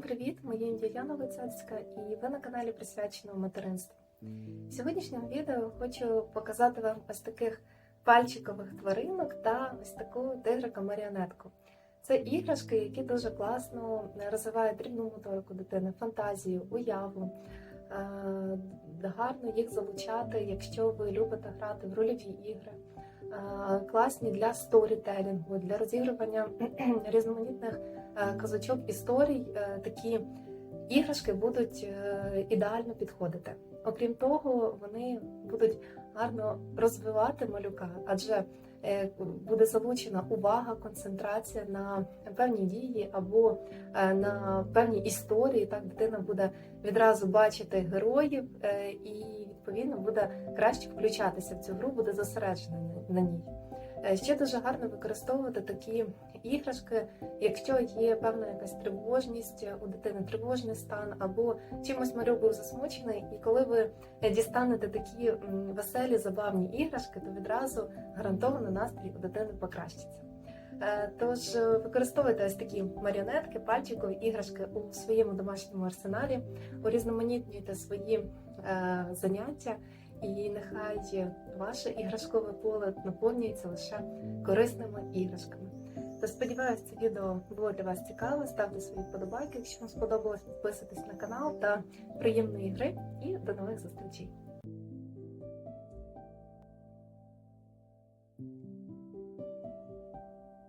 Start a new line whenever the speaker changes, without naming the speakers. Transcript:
привіт! Моє ім'я Яна Вицацька і ви на каналі присвяченому материнству. В сьогоднішньому відео хочу показати вам ось таких пальчикових тваринок та ось таку тигрика-маріонетку. Це іграшки, які дуже класно розвивають дрібну моторику дитини, фантазію, уяву. Е, Гарно їх залучати, якщо ви любите грати в рольові ігри. Е, Класні для сторітелінгу, для розігрування різноманітних е, казочок історій. Е, Такі іграшки будуть е, ідеально підходити. Окрім того, вони будуть гарно розвивати малюка, адже е, буде залучена увага, концентрація на певні дії або е, на певні історії. Так дитина буде відразу бачити героїв і відповідно буде краще включатися в цю гру, буде зосереджена на- на ній. Е, Ще дуже гарно використовувати такі іграшки, якщо є певна якась тривожність у дитини, тривожний стан, або чимось малюк був засмучений, і коли ви е, дістанете такі веселі забавні іграшки, то відразу гарантовано настрій у дитини покращиться. Е, Тож е, використовуйте ось такі маріонетки, пальчикові іграшки у своєму домашньому арсеналі, урізноманітнюйте свої е, заняття, і нехай ваше іграшкове поле наповнюється лише корисними іграшками. Та сподіваюся, це відео було для вас цікаве. Ставте свої вподобайки, якщо вам сподобалось, підписуйтесь на канал та приємної гри і до нових зустрічей!